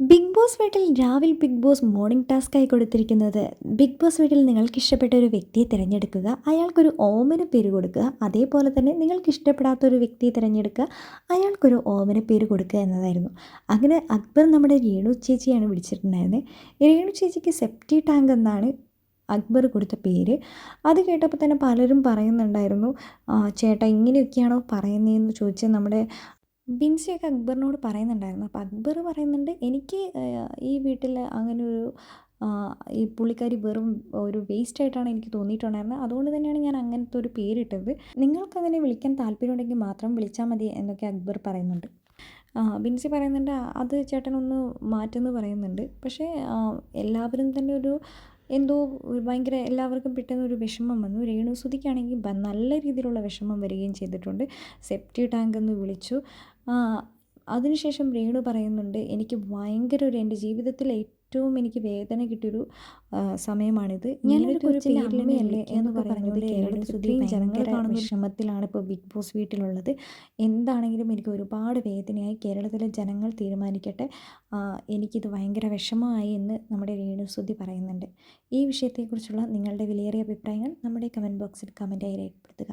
Big boss വീട്ടിൽ രാവിലെ big boss morning ടാസ്ക്കായി കൊടുത്തിരിക്കുന്നത്. ബിഗ് ബോസ് വീട്ടിൽ നിങ്ങൾക്ക് ഇഷ്ടപ്പെട്ട ഒരു വ്യക്തിയെ തിരഞ്ഞെടുക്കുക അയാൾക്കൊരു ഓമന പേര് കൊടുക്കുക അതേപോലെ തന്നെ നിങ്ങൾക്ക് ഇഷ്ടപ്പെടാത്ത ഒരു വ്യക്തിയെ തിരഞ്ഞെടുക്കുക അയാൾക്കൊരു ഓമന പേര് കൊടുക്കുക എന്നതായിരുന്നു. അങ്ങനെ അക്ബർ നമ്മുടെ രേണു ചേച്ചിയാണ് വിളിച്ചിട്ടുണ്ടായിരുന്നത് രേണു ചേച്ചിക്ക് സെപ്റ്റി ടാങ്ക് എന്നാണ് അക്ബർ കൊടുത്ത പേര്. അത് കേട്ടപ്പോൾ തന്നെ പലരും പറയുന്നുണ്ടായിരുന്നു "ആ, ചേട്ടാ ഇങ്ങനെയൊക്കെയാണോ പറയുന്നതെന്ന് ചോദിച്ച് നമ്മുടെ ബിൻസിയൊക്കെ അക്ബറിനോട് പറയുന്നുണ്ടായിരുന്നു. അപ്പോൾ അക്ബർ പറയുന്നുണ്ട് എനിക്ക് ഈ വീട്ടിൽ അങ്ങനെ ഒരു ഈ പുള്ളിക്കാരി വെറും ഒരു വേസ്റ്റ് ആയിട്ടാണ് എനിക്ക് തോന്നിയിട്ടുണ്ടായിരുന്നത് അതുകൊണ്ട് തന്നെയാണ് ഞാൻ അങ്ങനത്തെ ഒരു പേരിട്ടത്. നിങ്ങൾക്ക് അങ്ങനെ വിളിക്കാൻ താല്പര്യമുണ്ടെങ്കിൽ മാത്രം വിളിച്ചാൽ മതി എന്നൊക്കെ അക്ബർ പറയുന്നുണ്ട്. ബിൻസി പറയുന്നുണ്ട് അത് ചേട്ടനൊന്ന് മാറ്റെന്ന് പറയുന്നുണ്ട്. പക്ഷേ എല്ലാവരും തന്നെ ഒരു എന്തോ ഭയങ്കര എല്ലാവർക്കും പെട്ടെന്ന് ഒരു വിഷമം വന്നു. രേണുസുതിക്കാണെങ്കിൽ നല്ല രീതിയിലുള്ള വിഷമം വരികയും ചെയ്തിട്ടുണ്ട്. സെപ്റ്റി ടാങ്ക് എന്ന് വിളിച്ചു. അതിനുശേഷം രേണു പറയുന്നുണ്ട് എനിക്ക് ഭയങ്കര ഒരു എന്റെ ജീവിതത്തിൽ ഏറ്റവും എനിക്ക് വേദന കിട്ടിയൊരു സമയമാണിത്. ഞാനൊരു കൊച്ചിന്റെ അമ്മയല്ലേ എന്നൊക്കെ പറഞ്ഞുകൊണ്ട് കേരളത്തിൽ ഇത്രയും ജനങ്ങൾ കാണുന്ന വിഷമത്തിലാണ് ഇപ്പോൾ ബിഗ് ബോസ് വീട്ടിലുള്ളത്. എന്താണെങ്കിലും എനിക്ക് ഒരുപാട് വേദനയായി. കേരളത്തിലെ ജനങ്ങൾ തീരുമാനിക്കട്ടെ. എനിക്കിത് ഭയങ്കര വിഷമമായി എന്ന് നമ്മുടെ രേണുസുതി പറയുന്നുണ്ട്. ഈ വിഷയത്തെക്കുറിച്ചുള്ള നിങ്ങളുടെ വിലയേറിയ അഭിപ്രായങ്ങൾ നമ്മുടെ കമന്റ് ബോക്സിൽ കമന്റായി രേഖപ്പെടുത്തുക.